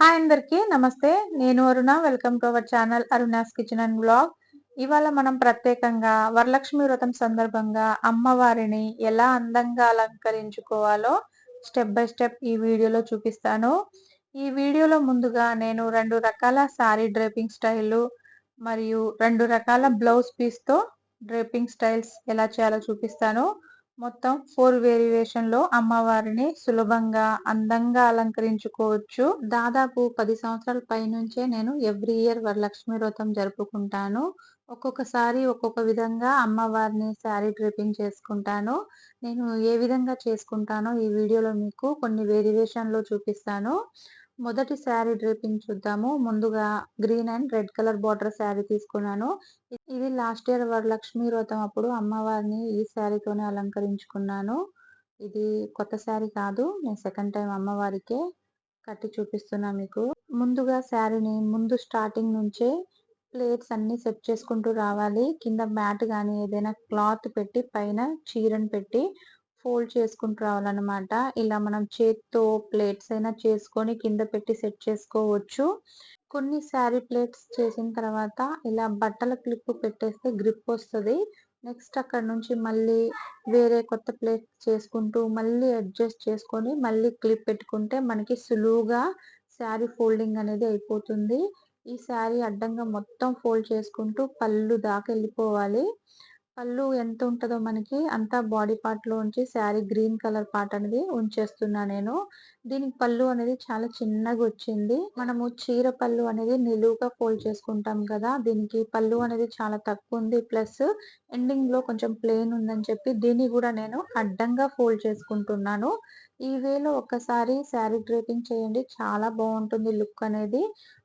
Hi అందరికీ నమస్తే. నేను Aruna. Welcome to our channel Aruna's kitchen and blog. ఇవాళ మనం ప్రత్యేకంగా వరలక్ష్మి వ్రతం సందర్భంగా అమ్మవారిని ఎలా అందంగా అలంకరించుకోవాలో స్టెప్ బై స్టెప్ ఈ వీడియోలో చూపిస్తాను. ఈ వీడియోలో ముందుగా నేను రెండు రకాల శారీ డ్రేపింగ్ స్టైల్ మరియు రెండు రకాల బ్లౌజ్ పీస్తో డ్రైపింగ్ డ్రేపింగ్ స్టైల్స్ ఎలా చేయాలో చూపిస్తాను. మొత్తం ఫోర్ వేరియేషన్లో అమ్మవారిని సులభంగా అందంగా అలంకరించుకోవచ్చు. దాదాపు పది సంవత్సరాల పైనుంచే నేను ఎవ్రీ ఇయర్ వరలక్ష్మి వ్రతం జరుపుకుంటాను. ఒక్కొక్కసారి ఒక్కొక్క విధంగా అమ్మవారిని శారీ డ్రిపింగ్ చేసుకుంటాను. నేను ఏ విధంగా చేసుకుంటానో ఈ వీడియోలో మీకు కొన్ని వేరియేషన్లో చూపిస్తాను. మొదటి శారీ డ్రేపింగ్ చూద్దాము. ముందుగా green and red colour border sari తీసుకున్నాను. ఇది లాస్ట్ ఇయర్ వరలక్ష్మి వ్రతం అప్పుడు అమ్మవారిని ఈ శారీతోనే అలంకరించుకున్నాను. ఇది కొత్త శారీ కాదు నేను సెకండ్ టైం అమ్మవారికే కట్టి చూపిస్తున్నా మీకు. ముందుగా శారీని ముందు స్టార్టింగ్ నుంచే ప్లేట్స్ అన్ని సెట్ చేసుకుంటూ రావాలి. కింద మ్యాట్ కానీ ఏదైనా క్లాత్ పెట్టి పైన చీరను పెట్టి ఫోల్డ్ చేసుకుంటూ రావాలన్నమాట. ఇలా మనం చేత్తో ప్లేట్స్ అయినా చేసుకొని కింద పెట్టి సెట్ చేసుకోవచ్చు. కొన్ని శారీ ప్లేట్స్ చేసిన తర్వాత ఇలా బట్టల క్లిప్ పెట్టేస్తే గ్రిప్ వస్తుంది. నెక్స్ట్ అక్కడ నుంచి మళ్ళీ వేరే కొత్త ప్లేట్ చేసుకుంటూ మళ్ళీ అడ్జస్ట్ చేసుకొని మళ్ళీ క్లిప్ పెట్టుకుంటే మనకి సులువుగా శారీ ఫోల్డింగ్ అనేది అయిపోతుంది. ఈ శారీ అడ్డంగా మొత్తం ఫోల్డ్ చేసుకుంటూ పళ్ళు దాకా వెళ్ళిపోవాలి. పళ్ళు ఎంత ఉంటుందో మనకి అంతా బాడీ పార్ట్లో ఉంచి శారీ గ్రీన్ కలర్ పార్ట్ అనేది ఉంచేస్తున్నా నేను. దీనికి పళ్ళు అనేది చాలా చిన్నగా వచ్చింది. మనము చీర పళ్ళు అనేది నిలువుగా ఫోల్డ్ చేసుకుంటాం కదా దీనికి పళ్ళు అనేది చాలా తక్కువ ఉంది. ప్లస్ ఎండింగ్లో కొంచెం ప్లెయిన్ ఉందని చెప్పి దీన్ని కూడా నేను అడ్డంగా ఫోల్డ్ చేసుకుంటున్నాను. ఈ వేలో ఒక్కసారి శారీ డ్రేపింగ్ చేయండి. చాలా బాగుంటుంది లుక్ అనేది.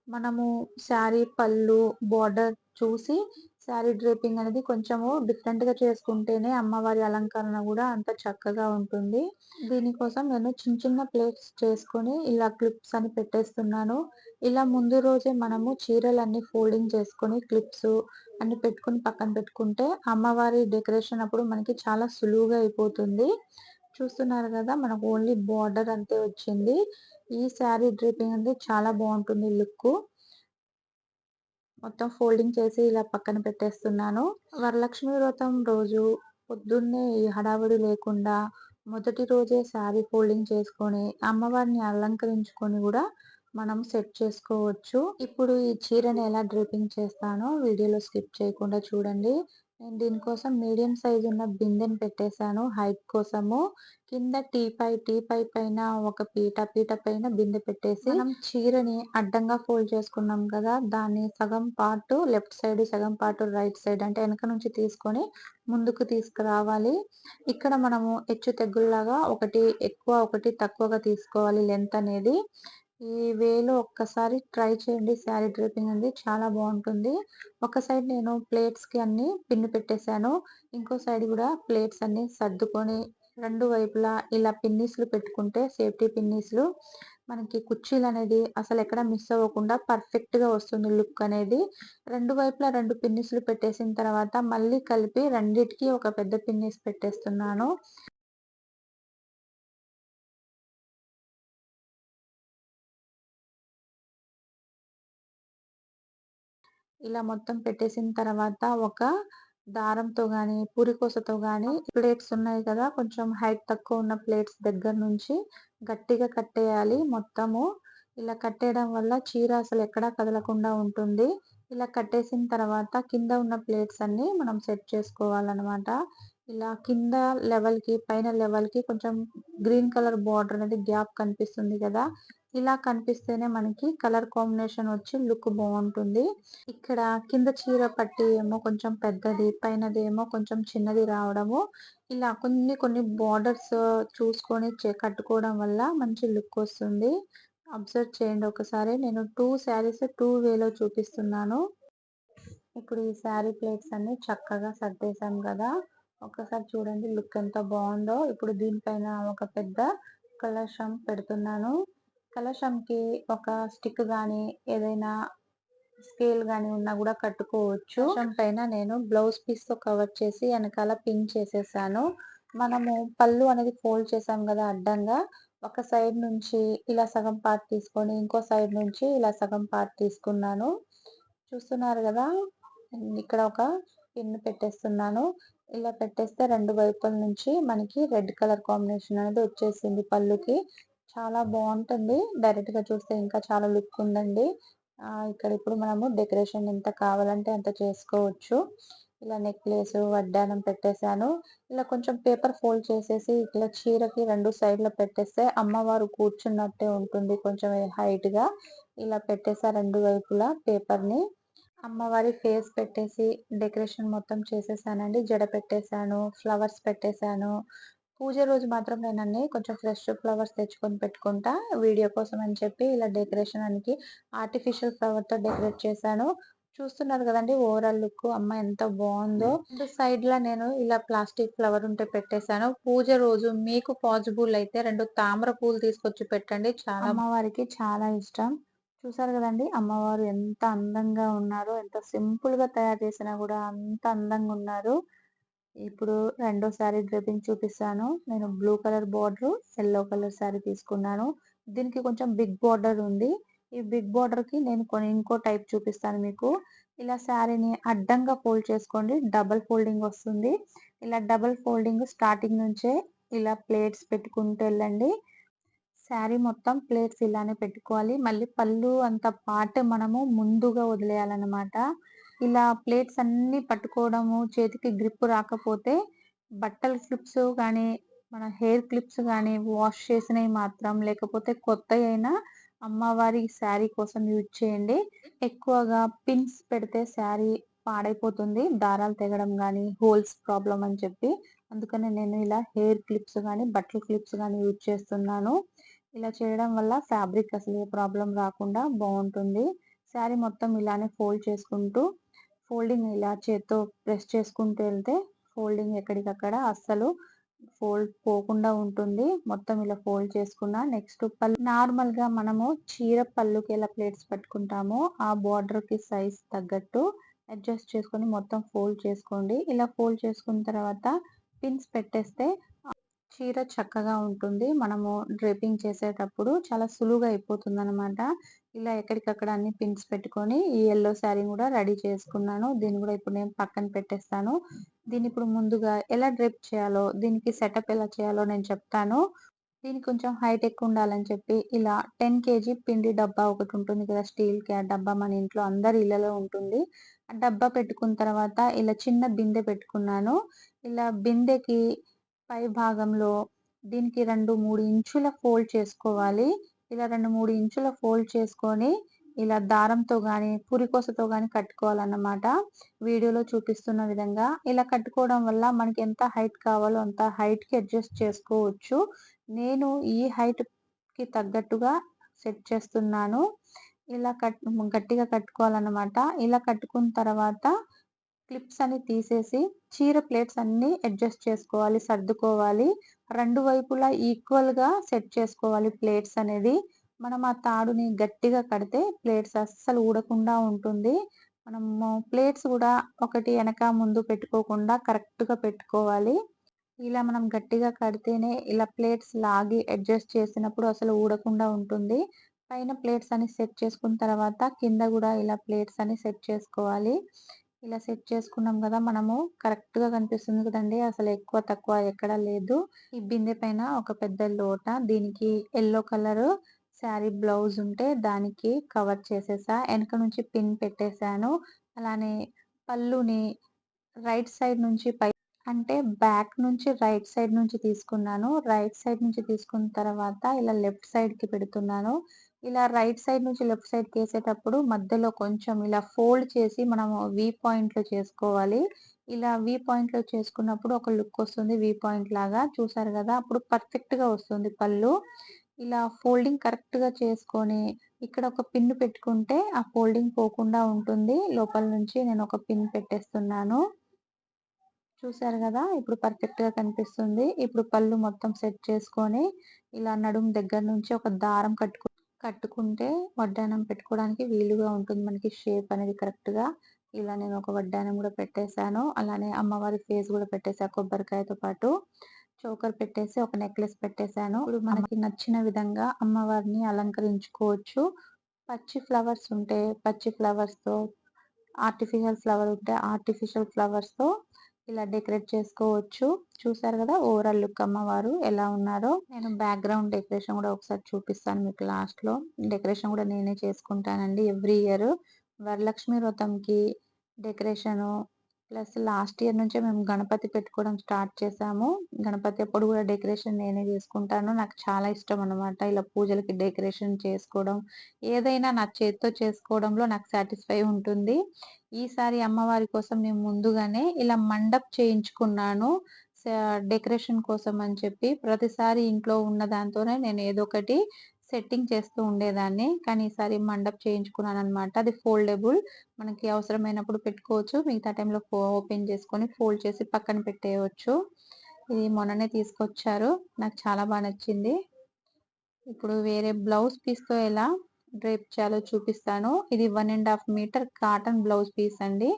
మనము శారీ పళ్ళు బార్డర్ చూసి శారీ డ్రేపింగ్ అనేది కొంచెము డిఫరెంట్గా చేసుకుంటేనే అమ్మవారి అలంకరణ కూడా అంత చక్కగా ఉంటుంది. దీనికోసం నేను చిన్న చిన్న ప్లేట్స్ చేసుకొని ఇలా క్లిప్స్ అని పెట్టేస్తున్నాను. ఇలా ముందు రోజే మనము చీరలన్నీ ఫోల్డింగ్ చేసుకొని క్లిప్స్ అన్ని పెట్టుకుని పక్కన పెట్టుకుంటే అమ్మవారి డెకరేషన్ అప్పుడు మనకి చాలా సులువుగా అయిపోతుంది. చూస్తున్నారు కదా మనకు ఓన్లీ బార్డర్ అంతే వచ్చింది. ఈ శారీ డ్రిపింగ్ అనేది చాలా బాగుంటుంది లుక్ మొత్తం ఫోల్డింగ్ చేసి ఇలా పక్కన పెట్టేస్తున్నాను. వరలక్ష్మి వ్రతం రోజు పొద్దున్నే ఈ హడావుడి లేకుండా మొదటి రోజే శారీ ఫోల్డింగ్ చేసుకొని అమ్మవారిని అలంకరించుకొని కూడా మనం సెట్ చేసుకోవచ్చు. ఇప్పుడు ఈ చీరని ఎలా డ్రిపింగ్ చేస్తానో వీడియోలో స్కిప్ చేయకుండా చూడండి. నేను దీనికోసం మీడియం సైజ్ ఉన్న బిందెని పెట్టేశాను. హైట్ కోసము కింద టీ పై టీ పై పైన ఒక పీట పీట పైన బిందె పెట్టేసి మనం చీరని అడ్డంగా ఫోల్డ్ చేసుకున్నాం కదా దాన్ని సగం పార్ట్ లెఫ్ట్ సైడ్ సగం పార్ట్ రైట్ సైడ్ అంటే వెనక నుంచి తీసుకొని ముందుకు తీసుకురావాలి. ఇక్కడ మనము హెచ్చు తెగ్గుల్లాగా ఒకటి ఎక్కువ ఒకటి తక్కువగా తీసుకోవాలి లెంత్ అనేది. ఈ వేలో ఒక్కసారి ట్రై చేయండి. శారీ డ్రేపింగ్ అనేది చాలా బాగుంటుంది. ఒక సైడ్ నేను ప్లేట్స్కి అన్ని పిన్ను పెట్టేశాను. ఇంకో సైడ్ కూడా ప్లేట్స్ అన్ని సర్దుకొని రెండు వైపులా ఇలా పిన్నిస్లు పెట్టుకుంటే సేఫ్టీ పిన్నిస్లు మనకి కుర్చీలు అనేది అసలు ఎక్కడ మిస్ అవ్వకుండా పర్ఫెక్ట్గా వస్తుంది లుక్ అనేది. రెండు వైపులా రెండు పిన్నిస్లు పెట్టేసిన తర్వాత మళ్ళీ కలిపి రెండిటికి ఒక పెద్ద పిన్నిస్ పెట్టేస్తున్నాను. ఇలా మొత్తం పెట్టేసిన తర్వాత ఒక దారంతో గాని పూరికోసతో గాని ప్లేట్స్ ఉన్నాయి కదా కొంచెం హైట్ తక్కువ ఉన్న ప్లేట్స్ దగ్గర నుంచి గట్టిగా కట్టేయాలి. మొత్తము ఇలా కట్టేయడం వల్ల చీర అసలు ఎక్కడా కదలకుండా ఉంటుంది. ఇలా కట్టేసిన తర్వాత కింద ఉన్న ప్లేట్స్ అన్ని మనం సెట్ చేసుకోవాలన్నమాట. ఇలా కింద లెవెల్కి పైన లెవెల్కి కొంచెం గ్రీన్ కలర్ బార్డర్ అనేది గ్యాప్ కనిపిస్తుంది కదా ఇలా కనిపిస్తేనే మనకి కలర్ కాంబినేషన్ వచ్చి లుక్ బాగుంటుంది. ఇక్కడ కింద చీర పట్టి ఏమో కొంచెం పెద్దది పైనదేమో కొంచెం చిన్నది రావడము ఇలా కొన్ని కొన్ని బార్డర్స్ చూసుకొని కట్టుకోవడం వల్ల మంచి లుక్ వస్తుంది. అబ్జర్వ్ చేయండి ఒకసారి. నేను టూ శారీస్ టూ వేలో చూపిస్తున్నాను. ఇప్పుడు ఈ శారీ ప్లేట్స్ అన్ని చక్కగా సర్దేశాం కదా. ఒకసారి చూడండి లుక్ ఎంత బాగుందో. ఇప్పుడు దీనిపైన ఒక పెద్ద కలశం పెడుతున్నాను. కలశంకి ఒక స్టిక్ గాని ఏదైనా స్కేల్ గాని ఉన్నా కూడా కట్టుకోవచ్చు. పైన నేను బ్లౌజ్ పీస్తో కవర్ చేసి వెనకాల పిన్ చేసేసాను. మనము పళ్ళు అనేది ఫోల్డ్ చేసాం కదా అడ్డంగా. ఒక సైడ్ నుంచి ఇలా సగం పార్ట్ తీసుకొని ఇంకో సైడ్ నుంచి ఇలా సగం పార్ట్ తీసుకున్నాను. చూస్తున్నారు కదా ఇక్కడ ఒక పిన్ పెట్టేస్తున్నాను. ఇలా పెట్టేస్తే రెండు వైపుల నుంచి మనకి రెడ్ కలర్ కాంబినేషన్ అనేది వచ్చేసింది పళ్ళుకి. చాలా బాగుంటుంది. డైరెక్ట్గా చూస్తే ఇంకా చాలా లుక్ ఉందండి. ఇక్కడ ఇప్పుడు మనము డెకరేషన్ ఎంత కావాలంటే అంత చేసుకోవచ్చు. ఇలా నెక్లెస్ వడ్డానం పెట్టేశాను. ఇలా కొంచెం పేపర్ ఫోల్డ్ చేసేసి ఇట్లా చీరకి రెండు సైడ్ల పెట్టేస్తే అమ్మవారు కూర్చున్నట్టే ఉంటుంది కొంచెం హైట్గా ఇలా పెట్టేసా రెండు వైపులా పేపర్ని అమ్మవారి ఫేస్ పెట్టేసి డెకరేషన్ మొత్తం చేసేసానండి. జడ పెట్టేశాను ఫ్లవర్స్ పెట్టేశాను. పూజ రోజు మాత్రం నేను అన్ని కొంచెం ఫ్రెష్ ఫ్లవర్స్ తెచ్చుకొని పెట్టుకుంటా. వీడియో కోసం అని చెప్పి ఇలా డెకరేషన్ అనికి ఆర్టిఫిషియల్ ఫ్లవర్తో డెకరేట్ చేశాను. చూస్తున్నారు కదండి ఓవరాల్ లుక్ అమ్మ ఎంత బాగుందో. సైడ్ లా నేను ఇలా ప్లాస్టిక్ ఫ్లవర్ ఉంటే పెట్టేశాను. పూజ రోజు మీకు పాసిబుల్ అయితే రెండు తామర పూలు తీసుకొచ్చి పెట్టండి. చాలా అమ్మవారికి చాలా ఇష్టం. చూసారు కదండి అమ్మవారు ఎంత అందంగా ఉన్నారో ఎంత సింపుల్గా తయారు చేసినా కూడా అంత అందంగా ఉన్నారు. ఇప్పుడు రెండో శారీ డ్రెపింగ్ చూపిస్తాను. నేను blue colour border yellow colour sari తీసుకున్నాను. దీనికి కొంచెం బిగ్ బార్డర్ ఉంది. ఈ బిగ్ బార్డర్కి నేను కొన్ని ఇంకో టైప్ చూపిస్తాను మీకు. ఇలా శారీని అడ్డంగా ఫోల్డ్ చేసుకోండి. డబల్ ఫోల్డింగ్ వస్తుంది. ఇలా డబల్ ఫోల్డింగ్ స్టార్టింగ్ నుంచే ఇలా ప్లేట్స్ పెట్టుకుంటూ వెళ్ళండి. శారీ మొత్తం ప్లేట్స్ ఇలానే పెట్టుకోవాలి. మళ్ళీ పళ్ళు అంత పాటే మనము ముందుగా వదిలేయాలన్నమాట. ఇలా ప్లేట్స్ అన్ని పట్టుకోవడము చేతికి గ్రిప్ రాకపోతే బట్టల క్లిప్స్ కానీ మన హెయిర్ క్లిప్స్ కానీ వాష్ చేసినవి మాత్రం లేకపోతే కొత్త అయినా అమ్మవారి శారీ కోసం యూజ్ చేయండి. ఎక్కువగా పిన్స్ పెడితే శారీ పాడైపోతుంది దారాలు తెగడం కానీ హోల్స్ ప్రాబ్లం అని చెప్పి. అందుకనే నేను ఇలా హెయిర్ క్లిప్స్ కానీ బట్టల క్లిప్స్ కానీ యూజ్ చేస్తున్నాను. ఇలా చేయడం వల్ల ఫ్యాబ్రిక్ అసలు ఏ ప్రాబ్లం రాకుండా బాగుంటుంది. శారీ మొత్తం ఇలానే ఫోల్డ్ చేసుకుంటూ ఫోల్డింగ్ ఇలా చేత్తో ప్రెస్ చేసుకుంటూ వెళ్తే ఫోల్డింగ్ ఎక్కడికక్కడ అస్సలు ఫోల్డ్ పోకుండా ఉంటుంది. మొత్తం ఇలా ఫోల్డ్ చేసుకున్న నెక్స్ట్ పళ్ళు నార్మల్గా మనము చీర పళ్ళుకి ఎలా ప్లేట్స్ పెట్టుకుంటామో ఆ బార్డర్కి సైజ్ తగ్గట్టు అడ్జస్ట్ చేసుకొని మొత్తం ఫోల్డ్ చేసుకోండి. ఇలా ఫోల్డ్ చేసుకున్న తర్వాత పిన్స్ పెట్టేస్తే చీర చక్కగా ఉంటుంది. మనము డ్రేపింగ్ చేసేటప్పుడు చాలా సులువుగా అయిపోతుంది అనమాట ఇలా ఎక్కడికక్కడ అన్ని పిన్స్ పెట్టుకొని ఈ ఎల్లో శారీ కూడా రెడీ చేసుకున్నాను. దీన్ని కూడా ఇప్పుడు నేను పక్కన పెట్టేస్తాను. దీన్ని ఇప్పుడు ముందుగా ఎలా డ్రేప్ చేయాలో దీనికి సెటప్ ఎలా చేయాలో నేను చెప్తాను. దీనికి కొంచెం హైట్ ఎక్కువ ఉండాలని చెప్పి ఇలా టెన్ కేజీ పిండి డబ్బా ఒకటి ఉంటుంది కదా స్టీల్కి ఆ డబ్బా మన ఇంట్లో అందరి ఇళ్ళలో ఉంటుంది. ఆ డబ్బా పెట్టుకున్న తర్వాత ఇలా చిన్న బిందె పెట్టుకున్నాను. ఇలా బిందెకి పై భాగంలో దీనికి రెండు మూడు ఇంచుల ఫోల్డ్ చేసుకోవాలి. ఇలా రెండు మూడు ఇంచుల ఫోల్డ్ చేసుకొని ఇలా దారంతో కానీ పురికోసతో కానీ కట్టుకోవాలన్నమాట. వీడియోలో చూపిస్తున్న విధంగా ఇలా కట్టుకోవడం వల్ల మనకి ఎంత హైట్ కావాలో అంత హైట్కి అడ్జస్ట్ చేసుకోవచ్చు. నేను ఈ హైట్కి తగ్గట్టుగా సెట్ చేస్తున్నాను. ఇలా కట్ గట్టిగా కట్టుకోవాలన్నమాట. ఇలా కట్టుకున్న తర్వాత క్లిప్స్ అన్ని తీసేసి చీర ప్లేట్స్ అన్ని అడ్జస్ట్ చేసుకోవాలి సర్దుకోవాలి. రెండు వైపులా ఈక్వల్గా సెట్ చేసుకోవాలి ప్లేట్స్ అనేది. మనం ఆ తాడుని గట్టిగా కడితే ప్లేట్స్ అస్సలు ఊడకుండా ఉంటుంది. మనము ప్లేట్స్ కూడా ఒకటి వెనక ముందు పెట్టుకోకుండా కరెక్ట్గా పెట్టుకోవాలి. ఇలా మనం గట్టిగా కడితేనే ఇలా ప్లేట్స్ లాగి అడ్జస్ట్ చేసినప్పుడు అసలు ఊడకుండా ఉంటుంది. పైన ప్లేట్స్ అని సెట్ చేసుకున్న తర్వాత కింద కూడా ఇలా ప్లేట్స్ అని సెట్ చేసుకోవాలి. ఇలా సెట్ చేసుకున్నాం కదా మనము కరెక్ట్గా కనిపిస్తుంది కదండి. అసలు ఎక్కువ తక్కువ ఎక్కడ లేదు. ఈ బిందె పైన ఒక పెద్ద లోట దీనికి ఎల్లో కలర్ శారీ బ్లౌజ్ ఉంటే దానికి కవర్ చేసేసా. వెనక నుంచి పిన్ పెట్టేశాను. అలానే పళ్ళుని రైట్ సైడ్ నుంచి పై అంటే బ్యాక్ నుంచి రైట్ సైడ్ నుంచి తీసుకున్నాను. రైట్ సైడ్ నుంచి తీసుకున్న తర్వాత ఇలా లెఫ్ట్ సైడ్కి పెడుతున్నాను. ఇలా రైట్ సైడ్ నుంచి లెఫ్ట్ సైడ్ వేసేటప్పుడు మధ్యలో కొంచెం ఇలా ఫోల్డ్ చేసి మనము వి పాయింట్లో చేసుకోవాలి. ఇలా వి పాయింట్లో చేసుకున్నప్పుడు ఒక లుక్ వస్తుంది వి పాయింట్ లాగా. చూసారు కదా? అప్పుడు పర్ఫెక్ట్గా వస్తుంది పళ్ళు. ఇలా ఫోల్డింగ్ కరెక్ట్గా చేసుకొని ఇక్కడ ఒక పిన్ పెట్టుకుంటే ఆ ఫోల్డింగ్ పోకుండా ఉంటుంది. లోపల నుంచి నేను ఒక పిన్ పెట్టేస్తున్నాను. చూసారు కదా? ఇప్పుడు పర్ఫెక్ట్గా కనిపిస్తుంది. ఇప్పుడు పళ్ళు మొత్తం సెట్ చేసుకొని ఇలా నడుము దగ్గర నుంచి ఒక దారం కట్టుకు కట్టుకుంటే వడ్డానం పెట్టుకోవడానికి వీలుగా ఉంటుంది. మనకి షేప్ అనేది కరెక్ట్గా ఇలా నేను ఒక వడ్డానం కూడా పెట్టేశాను. అలానే అమ్మవారి ఫేస్ కూడా పెట్టేసా కొబ్బరికాయతో పాటు. చోకర్ పెట్టేసి ఒక నెక్లెస్ పెట్టేశాను. ఇప్పుడు మనకి నచ్చిన విధంగా అమ్మవారిని అలంకరించుకోవచ్చు. పచ్చి ఫ్లవర్స్ ఉంటే పచ్చి ఫ్లవర్స్తో ఆర్టిఫిషియల్ ఫ్లవర్ ఉంటే ఆర్టిఫిషియల్ ఫ్లవర్స్తో ఇలా డెకరేట్ చేసుకోవచ్చు. చూసారు కదా ఓవరాల్ లుక్ అమ్మవారు ఎలా ఉన్నారో. నేను బ్యాక్గ్రౌండ్ డెకరేషన్ కూడా ఒకసారి చూపిస్తాను మీకు లాస్ట్లో డెకరేషన్ కూడా నేనే చేసుకుంటానండి ఎవ్రీ ఇయర్. వరలక్ష్మి వ్రతంకి డెకరేషన్ ప్లస్ లాస్ట్ ఇయర్ నుంచే మేము గణపతి పెట్టుకోవడం స్టార్ట్ చేసాము. గణపతి అప్పుడు కూడా డెకరేషన్ నేనే చేసుకుంటాను. నాకు చాలా ఇష్టం అనమాట ఇలా పూజలకి డెకరేషన్ చేసుకోవడం. ఏదైనా నా చేతితో చేసుకోవడంలో నాకు సాటిస్ఫై ఉంటుంది. ఈసారి అమ్మవారి కోసం నేను ముందుగానే ఇలా మండప్ చేయించుకున్నాను. డెకరేషన్ కోసం అని చెప్పి ప్రతిసారి ఇంట్లో ఉన్న దాంతోనే నేను ఏదో ఒకటి సెట్టింగ్ చేస్తూ ఉండేదాన్ని. కానీ ఈసారి మండప్ చేయించుకున్నాను అనమాట అది ఫోల్డబుల్ మనకి అవసరమైనప్పుడు పెట్టుకోవచ్చు. మిగతా టైంలో ఓపెన్ చేసుకొని ఫోల్డ్ చేసి పక్కన పెట్టేయవచ్చు ఇది మొన్ననే తీసుకొచ్చారు. నాకు చాలా బాగా నచ్చింది. ఇప్పుడు వేరే బ్లౌజ్ పీస్తో ఎలా డ్రేప్ చేయాలో చూపిస్తాను. ఇది one and half metre cotton blouse piece అండి.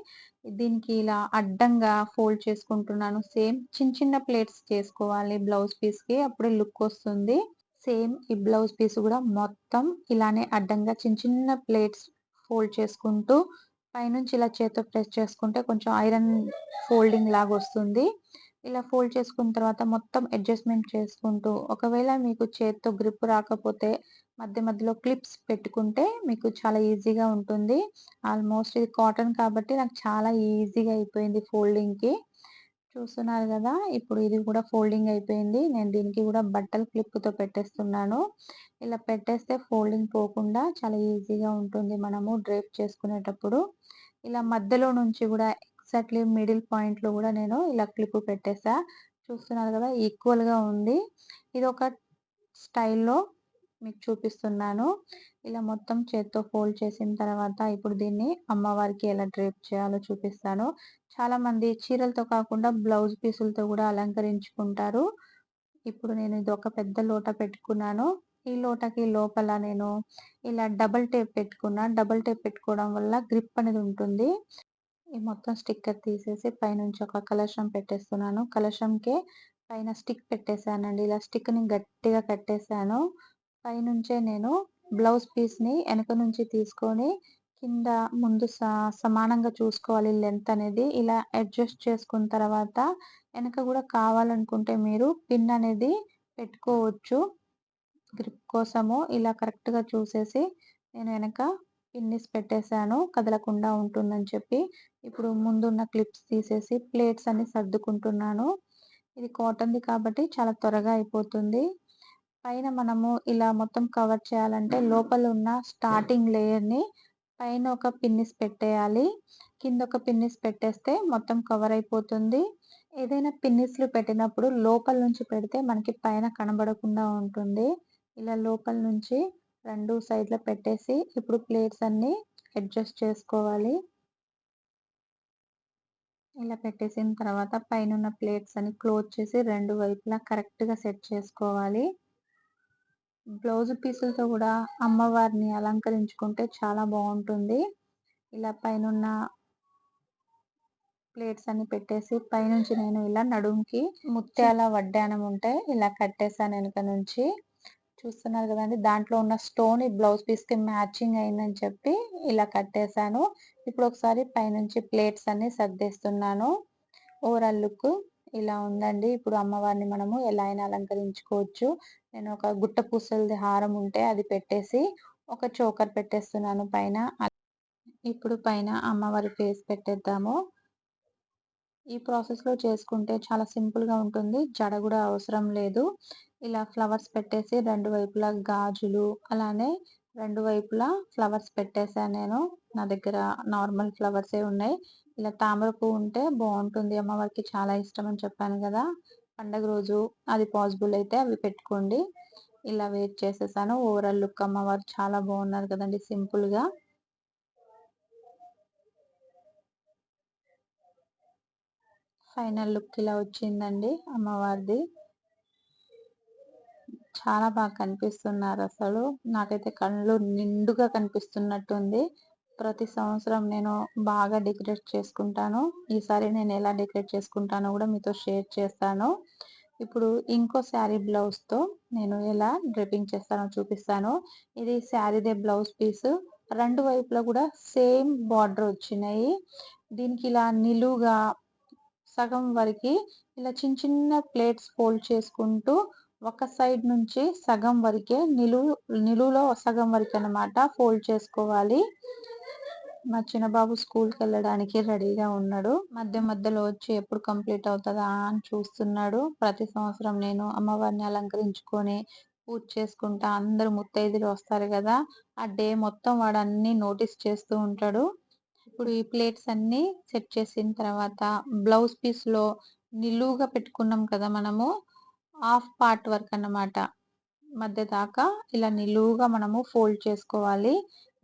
దీనికి ఇలా అడ్డంగా ఫోల్డ్ చేసుకుంటున్నాను. సేమ్ చిన్న చిన్న ప్లేట్స్ చేసుకోవాలి బ్లౌజ్ పీస్కి. అప్పుడే లుక్ వస్తుంది. సేమ్ ఈ బ్లౌజ్ పీస్ కూడా మొత్తం ఇలానే అడ్డంగా చిన్న చిన్న ప్లేట్స్ ఫోల్డ్ చేసుకుంటూ పైనుంచి ఇలా చేతితో ప్రెస్ చేసుకుంటే కొంచెం ఐరన్ ఫోల్డింగ్ లాగా వస్తుంది. ఇలా ఫోల్డ్ చేసుకున్న తర్వాత మొత్తం అడ్జస్ట్మెంట్ చేసుకుంటూ ఒకవేళ మీకు చేతితో గ్రిప్ రాకపోతే మధ్య మధ్యలో క్లిప్స్ పెట్టుకుంటే మీకు చాలా ఈజీగా ఉంటుంది. ఆల్మోస్ట్ ఇది కాటన్ కాబట్టి నాకు చాలా ఈజీగా అయిపోయింది ఫోల్డింగ్కి. చూస్తున్నారు కదా ఇప్పుడు ఇది కూడా ఫోల్డింగ్ అయిపోయింది. నేను దీనికి కూడా బట్టలు క్లిప్తో పెట్టేస్తున్నాను. ఇలా పెట్టేస్తే ఫోల్డింగ్ పోకుండా చాలా ఈజీగా ఉంటుంది మనము డ్రేప్ చేసుకునేటప్పుడు. ఇలా మధ్యలో నుంచి కూడా ఎగ్జాక్ట్లీ మిడిల్ పాయింట్లో కూడా నేను ఇలా క్లిప్ పెట్టేసా. చూస్తున్నారు కదా ఈక్వల్గా ఉంది. ఇది ఒక స్టైల్లో మీకు చూపిస్తున్నాను. ఇలా మొత్తం చేత్తో ఫోల్డ్ చేసిన తర్వాత ఇప్పుడు దీన్ని అమ్మవారికి ఎలా డ్రేప్ చేయాలో చూపిస్తాను. చాలా మంది చీరలతో కాకుండా బ్లౌజ్ పీసులతో కూడా అలంకరించుకుంటారు. ఇప్పుడు నేను ఇది ఒక పెద్ద లోట పెట్టుకున్నాను. ఈ లోటకి లోపల నేను ఇలా డబల్ టేప్ పెట్టుకున్నా. డబల్ టేప్ పెట్టుకోవడం వల్ల గ్రిప్ అనేది ఉంటుంది. ఈ మొత్తం స్టిక్కర్ తీసేసి పైనుంచి ఒక కలశం పెట్టేస్తున్నాను. కలశంకే పైన స్టిక్ పెట్టేశానండి. ఇలా స్టిక్ని గట్టిగా కట్టేశాను. పైనుంచే నేను బ్లౌజ్ పీస్ని వెనక నుంచి తీసుకొని కింద ముందు సమానంగా చూసుకోవాలి. లెంత్ అనేది ఇలా అడ్జస్ట్ చేసుకున్న తర్వాత వెనక కూడా కావాలనుకుంటే మీరు పిన్ అనేది పెట్టుకోవచ్చు. గ్రిప్ కోసము ఇలా కరెక్ట్గా చూసేసి నేను వెనక పిన్నిస్ పెట్టేశాను. కదలకుండా ఉంటుందని చెప్పి ఇప్పుడు ముందున్న క్లిప్స్ తీసేసి ప్లేట్స్ అన్ని సర్దుకుంటున్నాను. ఇది కాటన్ది కాబట్టి చాలా త్వరగా అయిపోతుంది. పైన మనము ఇలా మొత్తం కవర్ చేయాలంటే లోపల ఉన్న స్టార్టింగ్ లేయర్ని పైన ఒక పిన్నిస్ పెట్టేయాలి. కింద ఒక పిన్నిస్ పెట్టేస్తే మొత్తం కవర్ అయిపోతుంది. ఏదైనా పిన్నిస్లు పెట్టినప్పుడు లోపల నుంచి పెడితే మనకి పైన కనబడకుండా ఉంటుంది. ఇలా లోపల నుంచి రెండు సైడ్లో పెట్టేసి ఇప్పుడు ప్లేట్స్ అన్ని అడ్జస్ట్ చేసుకోవాలి. ఇలా పెట్టేసిన తర్వాత పైన ఉన్న ప్లేట్స్ అని క్లోజ్ చేసి రెండు వైపులా కరెక్ట్గా సెట్ చేసుకోవాలి. బ్లౌజ్ పీసులతో కూడా అమ్మవారిని అలంకరించుకుంటే చాలా బాగుంటుంది. ఇలా పైన ప్లేట్స్ అన్ని పెట్టేసి పైనుంచి నేను ఇలా నడుంకి ముత్యాల వడ్డానం ఉంటే ఇలా కట్టేసాను వెనుక నుంచి. చూస్తున్నారు కదండి దాంట్లో ఉన్న స్టోన్ ఈ బ్లౌజ్ పీస్కి మ్యాచింగ్ అయిందని చెప్పి ఇలా కట్టేశాను ఇప్పుడు ఒకసారి పైనుంచి ప్లేట్స్ అన్ని సర్దేస్తున్నాను. ఓవరాల్ లుక్ ఇలా ఉందండి. ఇప్పుడు అమ్మవారిని మనము ఎలా అయినా అలంకరించుకోవచ్చు. నేను ఒక గుట్ట పూసలది హారం ఉంటే అది పెట్టేసి ఒక చోకర్ పెట్టేస్తున్నాను పైన. ఇప్పుడు పైన అమ్మవారి ఫేస్ పెట్టేద్దాము. ఈ ప్రాసెస్లో చేసుకుంటే చాలా సింపుల్గా ఉంటుంది. జడ కూడా అవసరం లేదు. ఇలా ఫ్లవర్స్ పెట్టేసి రెండు వైపులా గాజులు అలానే రెండు వైపులా ఫ్లవర్స్ పెట్టేశాను నేను. నా దగ్గర నార్మల్ ఫ్లవర్సే ఉన్నాయి. ఇలా తామర పువ్వు ఉంటే బాగుంటుంది. అమ్మవారికి చాలా ఇష్టం అని చెప్పాను కదా. పండగ రోజు అది పాసిబుల్ అయితే అవి పెట్టుకోండి. ఇలా వెయిట్ చేసేసాను. ఓవరాల్ లుక్ అమ్మవారు చాలా బాగున్నారు కదండి సింపుల్గా ఫైనల్ లుక్ ఇలా వచ్చిందండి అమ్మవారిది. చాలా బాగా కనిపిస్తున్నారు అసలు. నాకైతే కళ్ళు నిండుగా కనిపిస్తున్నట్టుంది. ప్రతి సంవత్సరం నేను బాగా డెకరేట్ చేసుకుంటాను ఈసారి నేను ఎలా డెకరేట్ చేసుకుంటానో కూడా మీతో షేర్ చేస్తాను ఇప్పుడు ఇంకో శారీ బ్లౌజ్‌తో నేను ఎలా డ్రెపింగ్ చేస్తానో చూపిస్తాను. ఇది శారీదే బ్లౌజ్ పీసు. రెండు వైపులా కూడా సేమ్ బార్డర్ వచ్చినాయి. దీనికి ఇలా నిలువుగా సగం వరకి ఇలా చిన్న చిన్న ప్లేట్స్ ఫోల్డ్ చేసుకుంటూ ఒక సైడ్ నుంచి సగం వరకే నిలువు నిలువులో సగం వరకు అన్నమాట ఫోల్డ్ చేసుకోవాలి. మా చిన్నబాబు స్కూల్‌కి వెళ్ళడానికి రెడీగా ఉన్నాడు. మధ్య మధ్యలో వచ్చి ఎప్పుడు కంప్లీట్ అవుతుందా అని చూస్తున్నాడు. ప్రతి సంవత్సరం నేను అమ్మవారిని అలంకరించుకొని పూజ చేసుకుంటా అందరూ ముత్తైదులు వస్తారు కదా ఆ డే మొత్తం వాడు అన్నీ నోటీస్ చేస్తూ ఉంటాడు. ఇప్పుడు ఈ ప్లేట్స్ అన్నీ సెట్ చేసిన తర్వాత బ్లౌజ్ పీస్‌లో నిలువుగా పెట్టుకున్నాం కదా మనము హాఫ్ పార్ట్ వర్క్ అన్నమాట. మధ్య దాకా ఇలా నిలువుగా మనము ఫోల్డ్ చేసుకోవాలి.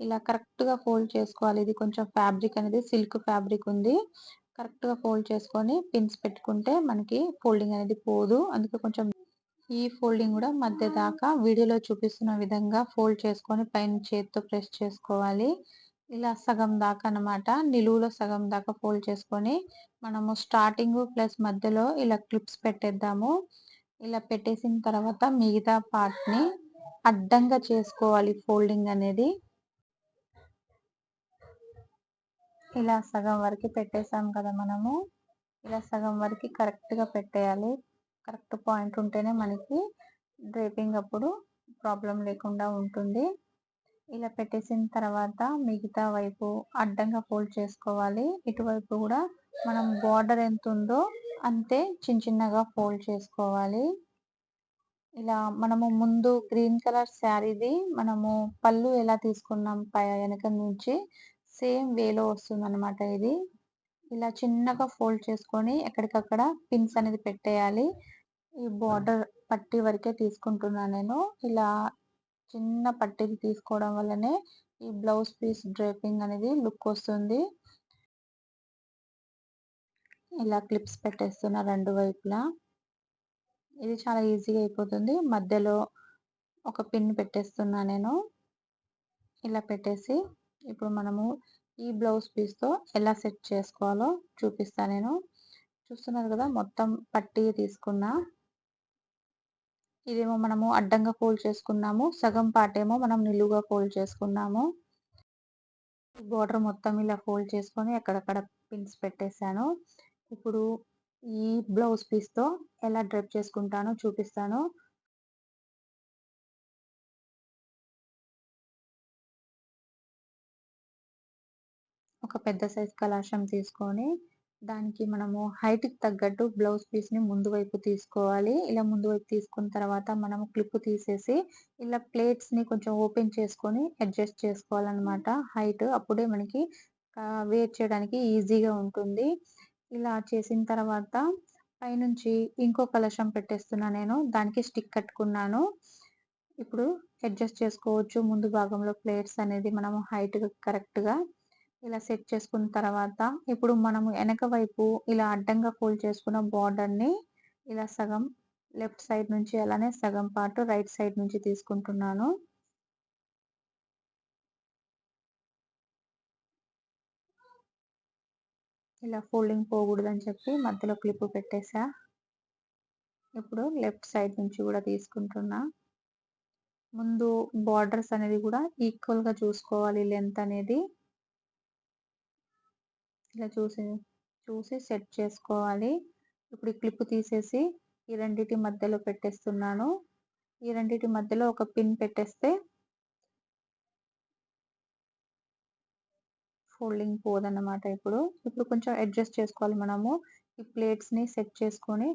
ఇలా కరెక్ట్‌గా ఫోల్డ్ చేసుకోవాలి. ఇది కొంచెం ఫ్యాబ్రిక్ అనేది సిల్క్ ఫ్యాబ్రిక్ ఉంది. కరెక్ట్‌గా ఫోల్డ్ చేసుకొని పిన్స్ పెట్టుకుంటే మనకి ఫోల్డింగ్ అనేది పోదు. అందుకే కొంచెం ఈ ఫోల్డింగ్ కూడా మధ్య దాకా వీడియోలో చూపిస్తున్న విధంగా ఫోల్డ్ చేసుకొని పైన చేత్తో ప్రెస్ చేసుకోవాలి. ఇలా సగం దాకా అన్నమాట. నిలువులో సగం దాకా ఫోల్డ్ చేసుకొని మనము స్టార్టింగ్ ప్లస్ మధ్యలో ఇలా క్లిప్స్ పెట్టేద్దాము. ఇలా పెట్టేసిన తర్వాత మిగతా పార్ట్‌ని అడ్డంగా చేసుకోవాలి ఫోల్డింగ్ అనేది. ఇలా సగం వరకు పెట్టేసాం కదా మనము. ఇలా సగం వరకు కరెక్ట్‌గా పెట్టేయాలి. కరెక్ట్ పాయింట్ ఉంటేనే మనకి డ్రేపింగ్ అప్పుడు ప్రాబ్లం లేకుండా ఉంటుంది. ఇలా పెట్టేసిన తర్వాత మిగతా వైపు అడ్డంగా ఫోల్డ్ చేసుకోవాలి. ఇటువైపు కూడా మనం బార్డర్ ఎంత ఉందో అంతే చిన్న చిన్నగా ఫోల్డ్ చేసుకోవాలి. ఇలా మనము ముందు గ్రీన్ కలర్ శారీది మనము పళ్ళు ఎలా తీసుకున్నాం పై వెనక నుంచి సేమ్ వేలో వస్తుందన్నమాట ఇది. ఇలా చిన్నగా ఫోల్డ్ చేసుకొని ఎక్కడికక్కడ పిన్స్ అనేది పెట్టేయాలి. ఈ బార్డర్ పట్టీ వరకే తీసుకుంటున్నాను నేను. ఇలా చిన్న పట్టిది తీసుకోవడం వల్లనే ఈ బ్లౌజ్ పీస్ డ్రేపింగ్ అనేది లుక్ వస్తుంది. ఇలా క్లిప్స్ పెట్టేస్తున్నా రెండు వైపులా. ఇది చాలా ఈజీగా అయిపోతుంది. మధ్యలో ఒక పిన్ పెట్టేస్తున్నా నేను. ఇలా పెట్టేసి ఇప్పుడు మనము ఈ బ్లౌజ్ పీస్‌తో ఎలా సెట్ చేసుకోవాలో చూపిస్తా నేను. చూస్తున్నారు కదా! మొత్తం పట్టీ తీసుకున్నా. ఇదేమో మనము అడ్డంగా ఫోల్డ్ చేసుకున్నాము. సగం పార్ట్ ఏమో మనం నిలువుగా ఫోల్డ్ చేసుకున్నాము. బోర్డర్ మొత్తం ఇలా ఫోల్డ్ చేసుకొని అక్కడక్కడ పిన్స్ పెట్టేసాను. ఇప్పుడు ఈ బ్లౌజ్ పీస్‌తో ఎలా డ్రెప్ చేసుకుంటానో చూపిస్తాను. ఒక పెద్ద సైజ్ కలాశం తీసుకొని దానికి మనము హైట్‌కి తగ్గట్టు బ్లౌజ్ పీస్‌ని ముందు వైపు తీసుకోవాలి. ఇలా ముందు వైపు తీసుకున్న తర్వాత మనము క్లిప్ తీసేసి ఇలా ప్లేట్స్‌ని కొంచెం ఓపెన్ చేసుకొని అడ్జస్ట్ చేసుకోవాలన్నమాట హైట్. అప్పుడే మనకి వేర్ చేయడానికి ఈజీగా ఉంటుంది. ఇలా చేసిన తర్వాత పైనుంచి ఇంకో కలశం పెట్టేస్తున్నా నేను. దానికి స్టిక్ కట్టుకున్నాను. ఇప్పుడు అడ్జస్ట్ చేసుకోవచ్చు. ముందు భాగంలో ప్లేట్స్ అనేది మనము హైట్‌గా కరెక్ట్‌గా ఇలా సెట్ చేసుకున్న తర్వాత ఇప్పుడు మనము వెనక వైపు ఇలా అడ్డంగా ఫోల్డ్ చేసుకున్న బార్డర్‌ని ఇలా సగం లెఫ్ట్ సైడ్ నుంచి అలానే సగం పార్ట్ రైట్ సైడ్ నుంచి తీసుకుంటున్నాను. ఇలా ఫోల్డింగ్ పోకూడదని చెప్పి మధ్యలో క్లిప్ పెట్టేసా. ఇప్పుడు లెఫ్ట్ సైడ్ నుంచి కూడా తీసుకుంటున్నా. ముందు బార్డర్స్ అనేది కూడా ఈక్వల్‌గా చూసుకోవాలి లెంత్ అనేది. ఇలా చూసి చూసి సెట్ చేసుకోవాలి. ఇప్పుడు ఈ క్లిప్ తీసేసి ఈ రెండిటి మధ్యలో పెట్టేస్తున్నాను. ఈ రెండిటి మధ్యలో ఒక పిన్ పెట్టేస్తే ఫోల్డింగ్ పోదన్నమాట ఇప్పుడు. ఇప్పుడు కొంచెం అడ్జస్ట్ చేసుకోవాలి మనము. ఈ ప్లేట్స్‌ని సెట్ చేసుకొని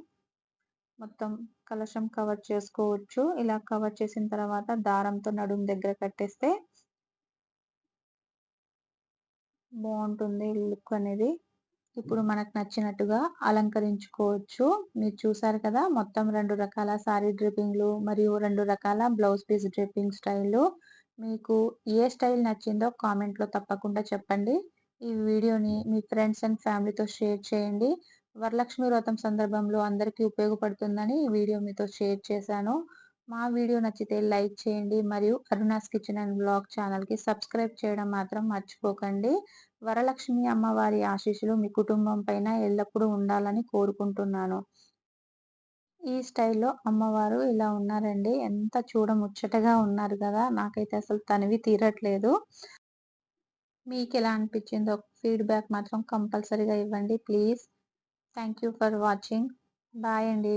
మొత్తం కలశం కవర్ చేసుకోవచ్చు. ఇలా కవర్ చేసిన తర్వాత దారంతో నడుము దగ్గర కట్టేస్తే బావుంటుంది లుక్ అనేది. ఇప్పుడు మనకు నచ్చినట్టుగా అలంకరించుకోవచ్చు. మీరు చూసారు కదా! మొత్తం 2 రకాల సారీ డ్రిపింగ్‌లు మరియు 2 రకాల బ్లౌజ్ పీస్ డ్రిపింగ్ స్టైల్‌లు. మీకు ఏ స్టైల్ నచ్చిందో కామెంట్‌లో తప్పకుండా చెప్పండి. ఈ వీడియోని మీ ఫ్రెండ్స్ అండ్ ఫ్యామిలీతో షేర్ చేయండి. వరలక్ష్మి వ్రతం సందర్భంలో అందరికీ ఉపయోగపడుతుందని ఈ వీడియో మీతో షేర్ చేశాను. మా వీడియో నచ్చితే లైక్ చేయండి మరియు అరుణాస్ కిచెన్ అండ్ బ్లాగ్ ఛానల్‌కి సబ్స్క్రైబ్ చేయడం మాత్రం మర్చిపోకండి. వరలక్ష్మి అమ్మవారి ఆశీస్సులు మీ కుటుంబం పైన ఎల్లప్పుడూ ఉండాలని కోరుకుంటున్నాను. ఈ స్టైల్‌లో అమ్మవారు ఇలా ఉన్నారండి. ఎంత చూడముచ్చటగా ఉన్నారు కదా నాకైతే అసలు తనివి తీరట్లేదు. మీకు ఎలా అనిపించిందో ఫీడ్‌బ్యాక్ మాత్రం కంపల్సరీగా ఇవ్వండి please. Thank you for watching. Bye అండి.